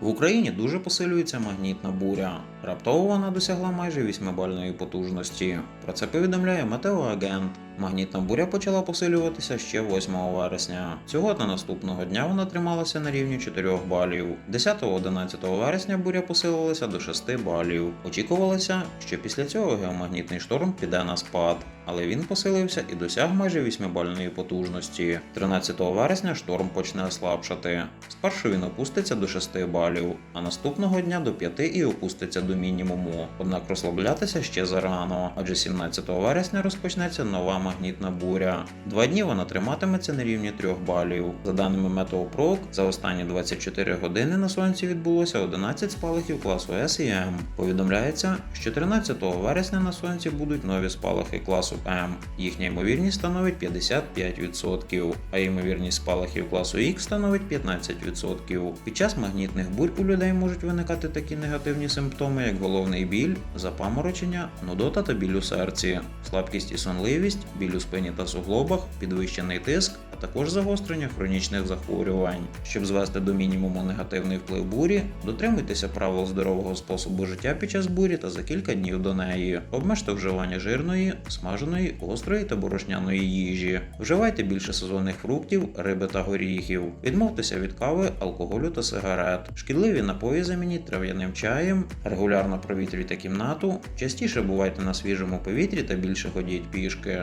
В Україні дуже посилюється магнітна буря. Раптово вона досягла майже 8-бальної потужності. Про це повідомляє метеоагент. Магнітна буря почала посилюватися ще 8 вересня. Цього та наступного дня вона трималася на рівні 4 балів. 10-11 вересня буря посилилася до 6 балів. Очікувалося, що після цього геомагнітний шторм піде на спад, але він посилився і досяг майже 8-бальної потужності. 13 вересня шторм почне слабшати. Спершу він опуститься до 6 балів, а наступного дня до 5 і опуститься до мінімуму. Однак розслаблятися ще зарано, адже 17 вересня розпочнеться нова магнітна буря. Два дні вона триматиметься на рівні 3 балів. За даними Метеопрок, за останні 24 години на сонці відбулося 11 спалахів класу С і М. Повідомляється, що 13 вересня на сонці будуть нові спалахи класу М. Їхня ймовірність становить 55%, а ймовірність спалахів класу Х становить 15%. Під час магнітних бурь у людей можуть виникати такі негативні симптоми, як головний біль, запаморочення, нудота та біль у серці, слабкість і сонливість, біль у спині та суглобах, підвищений тиск, а також загострення хронічних захворювань. Щоб звести до мінімуму негативний вплив бурі, дотримуйтеся правил здорового способу життя під час бурі та за кілька днів до неї. Обмежте вживання жирної, смаженої, гострої та борошняної їжі. Вживайте більше сезонних фруктів, риби та горіхів. Відмовтеся від кави, алкоголю та сигарет. Шкідливі напої замініть трав'яним чаєм, регулярно провітрюйте кімнату, частіше бувайте на свіжому повітрі та більше ходіть пішки.